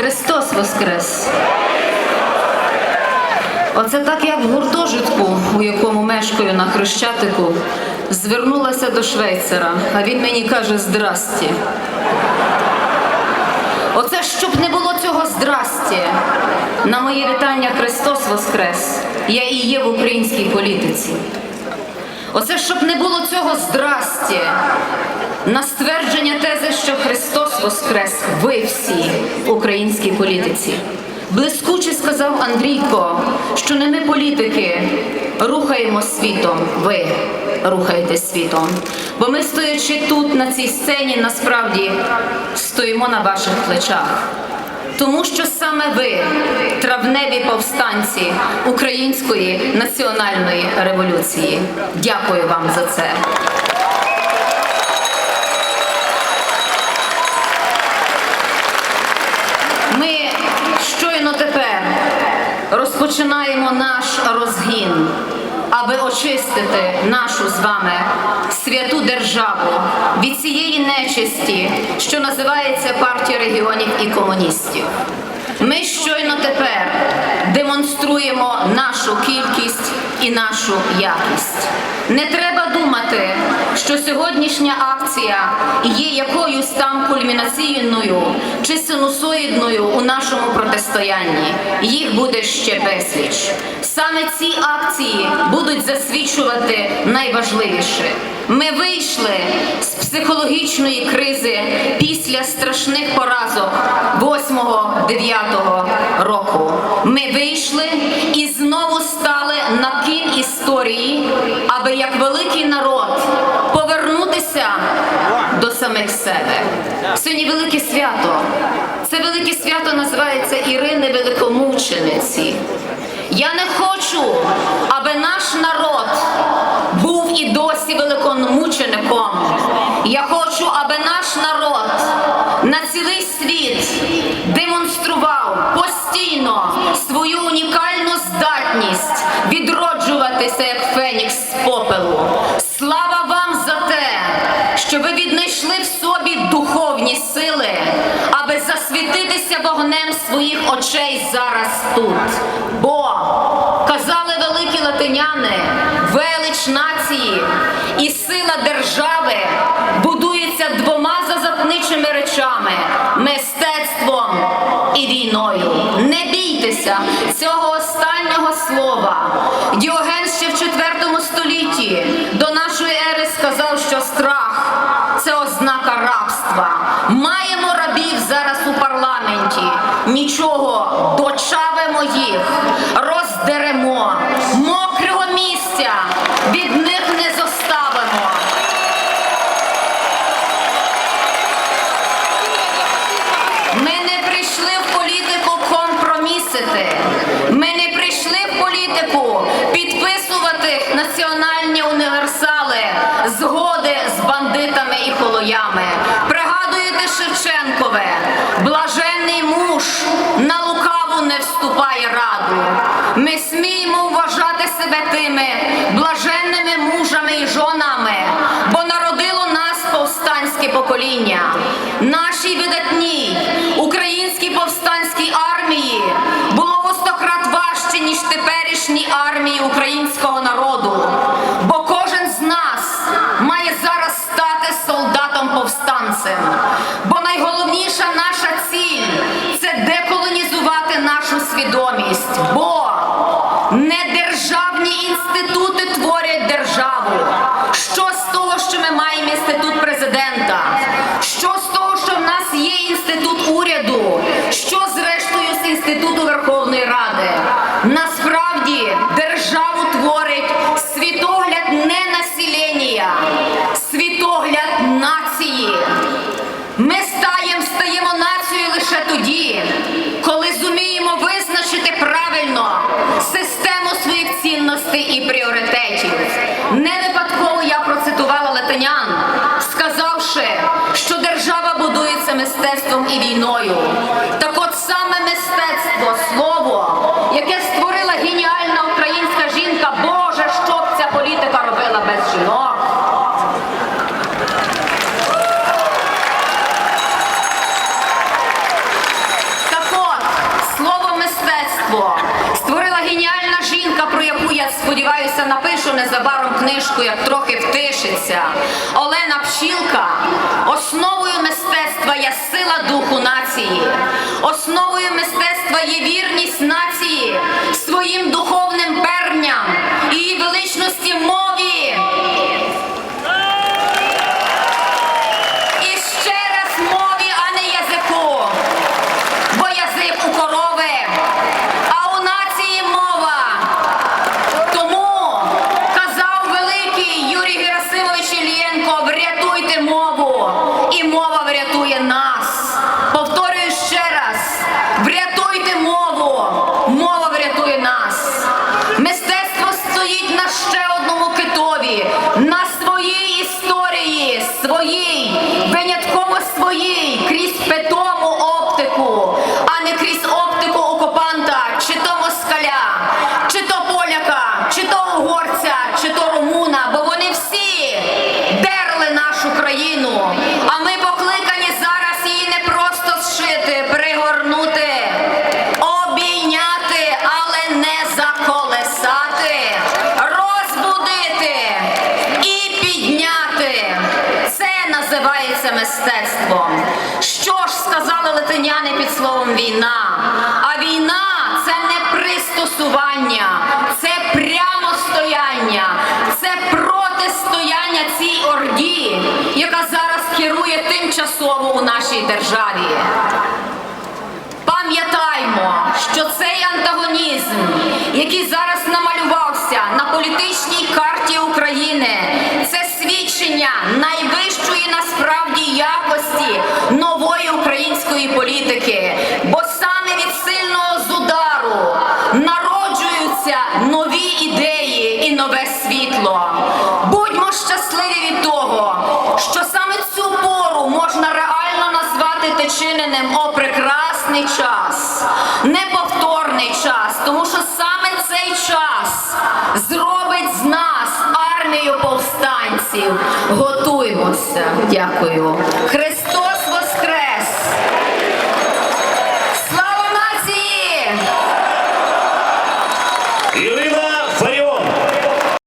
Христос Воскрес! Оце так, як в гуртожитку, у якому мешкаю на Хрещатику, звернулася до швейцара, а він мені каже здрасті. Оце щоб не було цього здрасті. На моє вітання Христос Воскрес. Я і є в українській політиці. Оце щоб не було цього здрасті. На ствердження тези, що Христос Воскрес, ви всі в українській політиці. Блискуче сказав Андрійко, що не ми політики рухаємо світом, ви рухаєте світом. Бо ми, стоячи тут, на цій сцені, насправді стоїмо на ваших плечах. Тому що саме ви, травневі повстанці Української національної революції. Дякую вам за це. Ми щойно тепер розпочинаємо розгін, аби очистити нашу з вами святу державу від цієї нечисті, що називається партія регіонів і комуністів. Ми щойно тепер демонструємо нашу кількість і нашу якість. Не треба думати, що сьогоднішня акція є якоюсь там кульмінаційною чи синусоїдною у нашому протистоянні. Їх буде ще безліч. Саме ці акції будуть засвідчувати найважливіше. Ми вийшли з психологічної кризи після страшних поразок 8-9 року. Ми вийшли і знову стали на кін історії, аби як великий народ повернутися до самих себе. Сьогодні велике свято. Це велике свято називається Ірини Великомучениці. Я не хочу, аби наш народ був і досі великомучеником. Я хочу, аби наш народ на цілий світ попелу. Слава вам за те, що ви віднайшли в собі духовні сили, аби засвітитися вогнем своїх очей зараз тут. Бо казали великі латиняни, велич нації і сила держави будується двома зазапничими речами мистецтвом і війною. Не бійтеся цього останнього слова. Діоген що страх це ознака рабства. Маємо рабів зараз у парламенті. Нічого, дочавимо їх, роздеремо, мокрого місця від них не зоставимо. Ми не прийшли в політику компромісити. Ми не прийшли в політику підписувати національні холоями. Пригадуєте Шевченкове, блаженний муж на лукаву не вступає раду. Ми сміємо вважати себе тими блаженними мужами і жонами, бо народило нас повстанське покоління. Нашій видатній українській повстанській армії було в стократ важче, ніж теперішній армії українського народу. Насправді державу творить світогляд не населення, світогляд нації. Ми стаєм, стаємо нацією лише тоді, коли зуміємо визначити правильно систему своїх цінностей і пріоритетів. Не випадково я процитувала латинян, сказавши, що держава будується мистецтвом і війною. Сподіваюся, напишу незабаром книжку, як трохи втишиться. Олена Пчілка. Основою мистецтва є сила духу нації. Основою мистецтва є вірність називається мистецтвом. Що ж сказали латиняни під словом війна? А війна це не пристосування, це прямостояння, це протистояння цій орді, яка зараз керує тимчасово у нашій державі. Пам'ятаймо, що цей антагонізм, який зараз намалювався на політичній карті України, це свідчення прекрасний час, неповторний час, тому що саме цей час зробить з нас армію повстанців. Готуємося. Дякую.